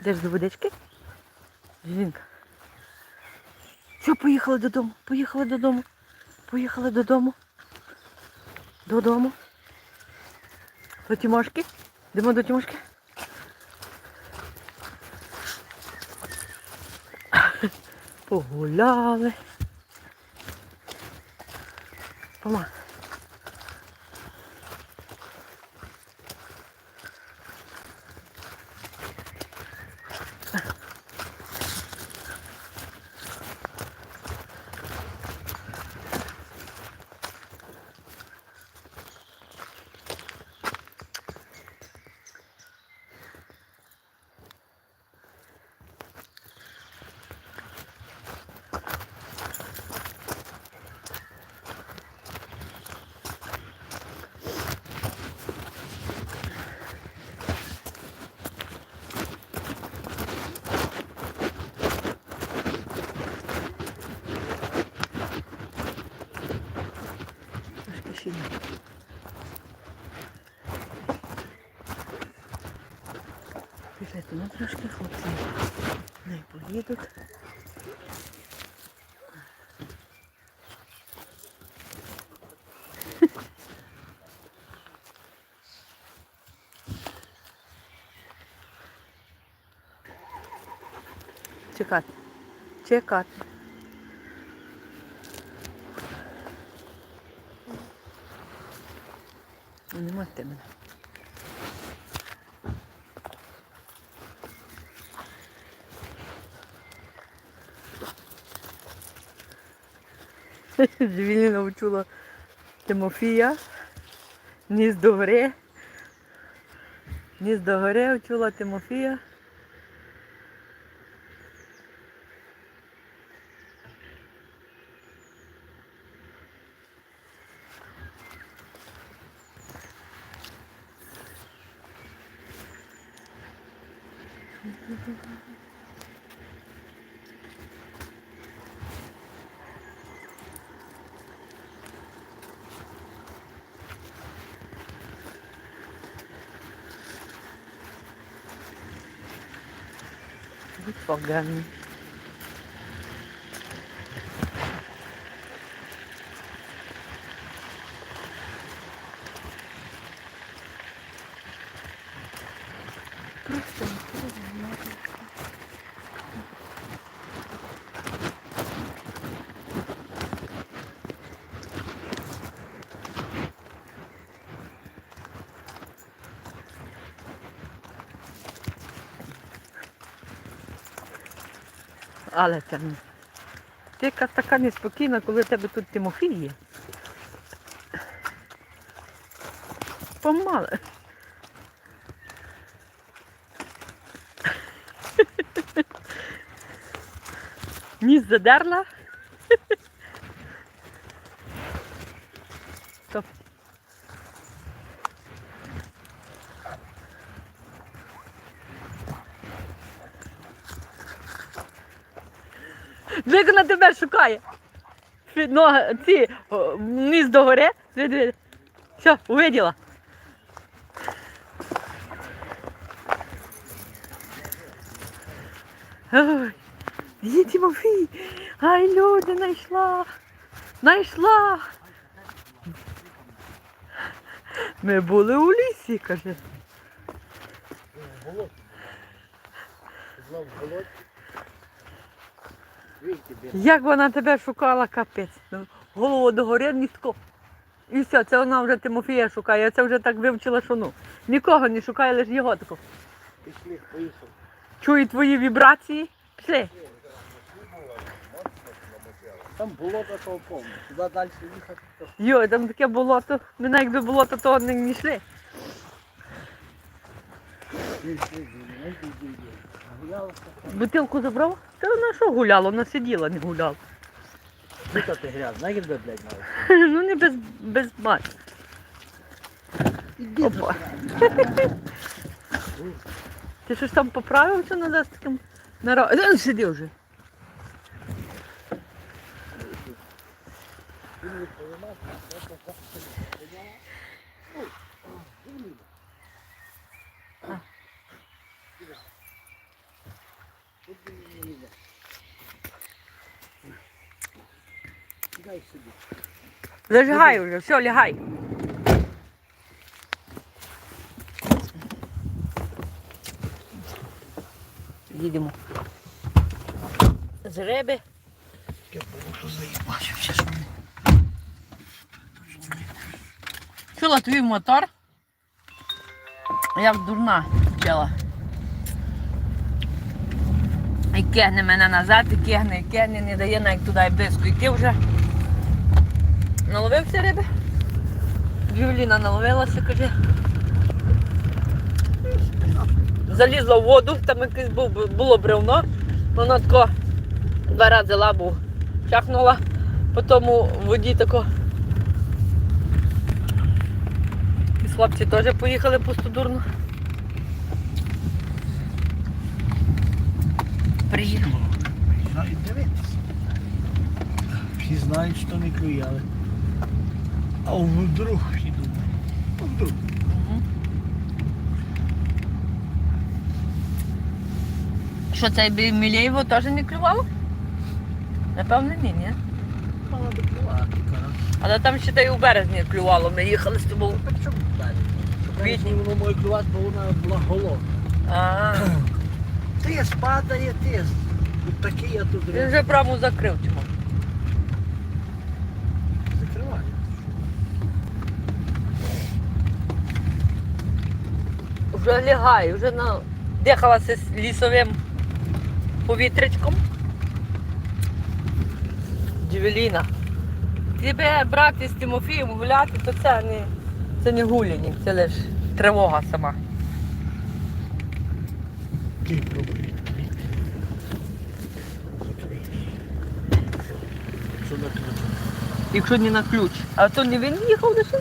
Йдеш до водички? Жінка. Що, поїхали додому? Поїхали додому. Поїхали додому. Додому. До Тімошки? Йдемо до Тімошки? Погуляли. Пома. Трошки ще ні. Пішли туди трошки, хлопці не поїдуть. Чекати. Чекати. Не мати мене. Джевілі навчила Тимофія. Ніс до гори. Ніс до гори вчила Тимофія. Будь Pagan. Але не. Ти якась така неспокійна, коли в тебе тут Тимофій є. Помале. Ніс задерла. Двиг на тебе шукає. Ноги, ці, о, низ до гори. Все, увиділа. Ой, Тимофій. Ай, люди, знайшла. Знайшла. Ми були у лісі, каже. Голод. Як вона тебе шукала, капець. Ну, Голову до гори. І все, це вона вже Тимофія шукає. Я це вже так вивчила, що ну. Нікого не шукає, лише його тако. пішли, поїхав. Чую твої вібрації. Пішли. Там болото того повно. Туди далі їхати, Йой, там таке болото. Ми навіть до болота того не, не йшли. не не Гулялося. Бутилку забрав? Та вона що гуляла, вона сиділа, не гуляла. Сука ти грязь, знаєш, де, блядь, мав? Ну не без, без мать. Іди Опа. Ти щось там поправився назад з таким наро... Е, Сиди вже. лізе. Дай сюди. Зажигай уже, все, лягай. Їдемо. З риби. Я буду заїбачу, зараз мене. Чула твій мотор? Як дурна вчила кигне мене назад, і кигне, і кигне, не дає навіть туди близько йти вже. Наловився риби? Джуліна наловилася, каже. Залізла в воду, там якесь було бревно, воно тако два рази лабу чахнула, потім у воді тако І хлопці теж поїхали пустодурно. Дивитися. Всі знають, що не клює, але. А вдруг. А вдруг. Що це Мілєєво теж не клювало? Напевно, ні, ні. Мало би клювати, коротше. Але там ще та й у березні клювало. Ми їхали з тобою. Що далі? Воно моє клювати, бо вона була голодна. А, Ти спадає, ти. Тут такий я тут він вже прямо закрив чому. закриваю. Вже лягає, вже на... дихалася з лісовим повітрячком. Джевеліна. Тебе брати з Тимофієм гуляти, то це не, це не гуляння, це лише тривога сама. Ти пробуй. Закрий. Що на ключ? Якщо не на ключ. А то не він їхав лише?